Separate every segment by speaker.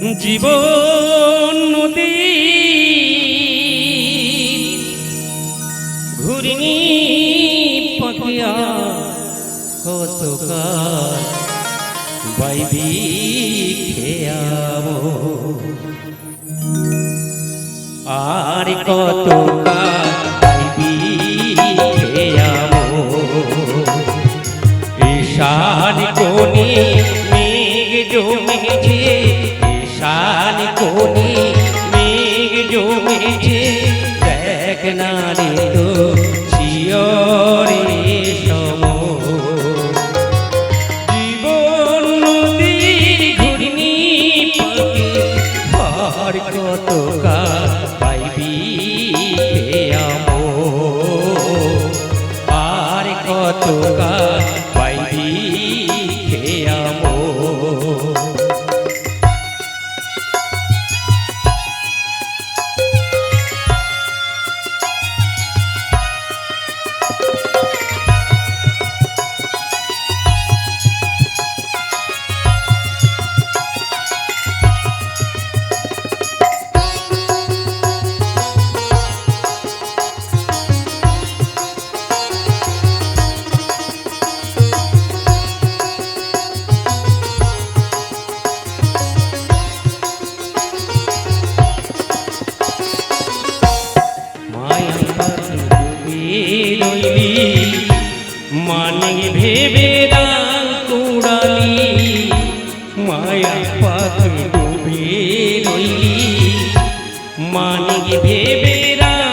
Speaker 1: জীবন নদী। ঘুরিনি পাকিয়া কত বাইবি খেয়াবো। আর কত বাইবি খেয়াবো। ঈশান দেখ না রে তো শিয়রে সম। জীবন নদীর পাইবি আর কত কাল রইলি মানে ভেবে রাং কুড়ালি মায়া পাখি ডুবে রইলি। মানে ভেবে রাং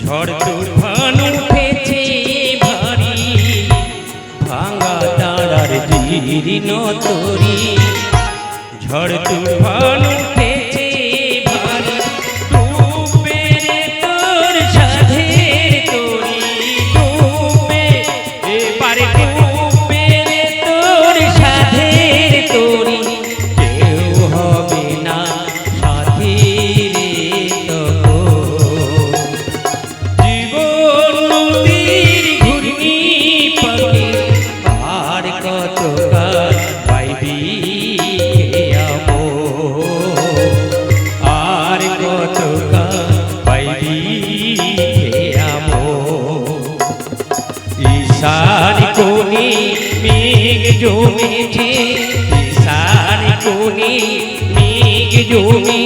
Speaker 1: ঝড় ভাঙা দাঁড়ার তীরিন তরি ঝড় তুফান উঠে मीठी सारी कूनी मीग जूमी